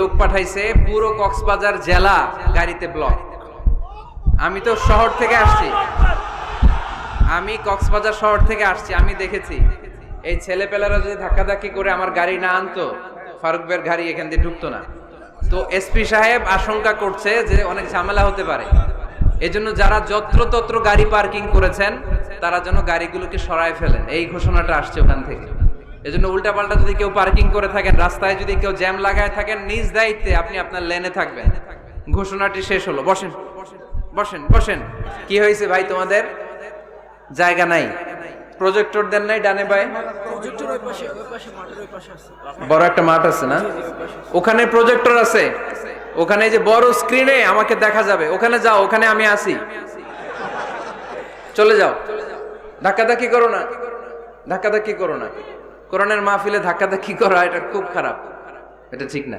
লোক পাঠাইছে, পুরো কক্সবাজার জেলা গাড়িতে ব্লক আমি তো শহর থেকে আসছি। আমি কক্সবাজার শহর থেকে আসছি, আমি দেখেছি। এই ছেলেপেলারা যদি ধাক্কাধাক্কি করে আমার গাড়ি না আনতো, ফারুক বের গাড়ি এখান দিয়ে ঢুকতো না। তো এসপি সাহেব আশঙ্কা করছে যে অনেক ঝামেলা হতে পারে। এজন্য যারা যত্রতত্র গাড়ি পার্কিং করেছেন, তারা যেন গাড়িগুলোকে সরায় ফেলেন। এই ঘোষণাটা আসছে ওখান থেকে। এজন্য উল্টাপাল্টা যদি কেউ পার্কিং করে থাকেন রাস্তায় যদি কেউ জ্যাম লাগায় থাকেন নিজ দায়িত্বে আপনি আপনার লেনে থাকবেন। ঘোষণাটি শেষ হলো। বসেন। বসেন বসেন। কি হয়েছে ভাই তোমাদের? জায়গা নাই। প্রজেক্টর দেন নাই ডানে ভাই প্রজেক্টর ওই পাশে ওই পাশে মাঠের ওই পাশে আছে। বড় একটা মাঠ আছে না? ওখানে প্রজেক্টর আছে। ওখানে যে বড় স্ক্রিনে আমাকে দেখা যাবে। ওখানে যাও ওখানে আমি আসি চলে যাও। ধাক্কাধাক্কি করো না। ধাক্কাধাক্কি করো না। কোরআনের মাহফিলে ধাক্কাধাক্কি করা এটা খুব খারাপ। এটা ঠিক না।